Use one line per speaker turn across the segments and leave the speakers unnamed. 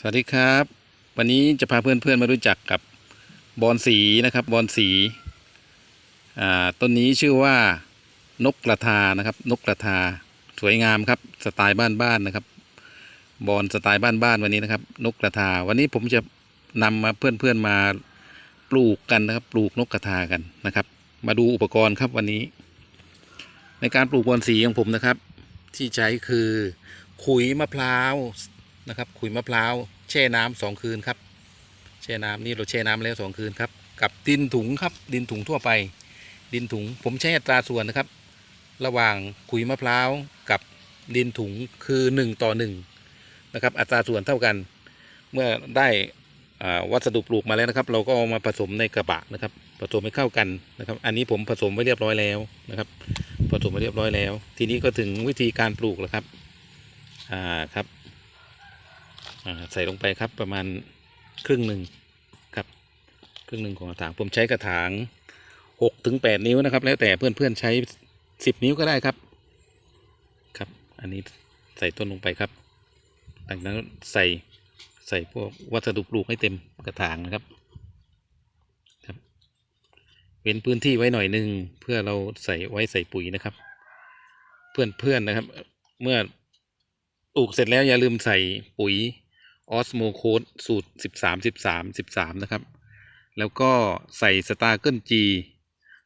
สวัสดีครับ วันนี้จะพาเพื่อนๆมารู้จักกับบอนสีนะครับบอนสีอ่าต้นนี้ชื่อว่านกกระทานะครับ นกกระทาสวยงามครับสไตล์บ้านๆนะครับ บอนสไตล์บ้านๆวันนี้นะครับ นกกระทา วันนี้ผมจะนำมาเพื่อนๆมาปลูกกันนะครับ ปลูกนกกระทากันนะครับ มาดูอุปกรณ์ครับวันนี้ ในการปลูกบอนสีของผมนะครับ ที่ใช้คือขุยมะพร้าว นะครับขุยมะพร้าวแช่น้ำสองคืนครับ แช่น้ำนี่เราแช่น้ำแล้วสองคืนครับ กับดินถุงครับดินถุงทั่วไป ดินถุงผมใช้อัตราส่วนนะครับ ระหว่างขุยมะพร้าวกับดินถุงคือหนึ่งต่อหนึ่งนะครับอัตราส่วนเท่ากัน เมื่อได้อ่าวัสดุปลูกมาแล้วนะครับ เราก็เอามาผสมในกระบะนะครับ ผสมให้เข้ากันนะครับ อันนี้ผมผสมไว้เรียบร้อยแล้วนะครับ ผสมไว้เรียบร้อยแล้ว ทีนี้ก็ถึงวิธีการปลูกแล้วครับอ่าครับ ใส่ลงไปครับประมาณครึ่งหนึ่งครับครึ่งหนึ่งของกระถางผมใช้กระถางหกถึงแปดนิ้วนะครับ แล้วแต่เพื่อนๆใช้สิบนิ้วก็ได้ครับครับ อันนี้ใส่ต้นลงไปครับจากนั้นใส่ใส่พวกวัสดุปลูกให้เต็มกระถางนะครับครับ เว้นพื้นที่ไว้หน่อยหนึ่งเพื่อเราใส่ไว้ใส่ปุ๋ยนะครับ เพื่อนๆนะครับ เมื่อปลูกเสร็จแล้วอย่าลืมใส่ปุ๋ย ออสโมโคดสูตร 13 13 13 นะครับ แล้วก็ใส่สตาร์เกิลจี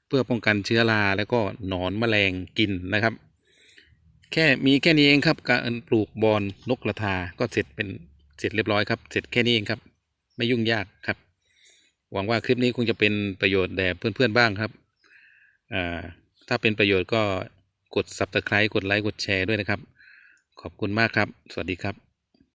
เพื่อป้องกันเชื้อราแล้วก็หนอนแมลงกินนะครับ แค่มีแค่นี้เองครับ การปลูกบอนนกกระทาก็เสร็จเป็นเสร็จเรียบร้อยครับ เสร็จแค่นี้เองครับ ไม่ยุ่งยากครับ หวังว่าคลิปนี้คงจะเป็นประโยชน์แด่เพื่อนๆบ้างครับถ้าเป็นประโยชน์ก็กด subscribe กดไลค์กดแชร์ด้วยนะครับ ขอบคุณมากครับ สวัสดีครับ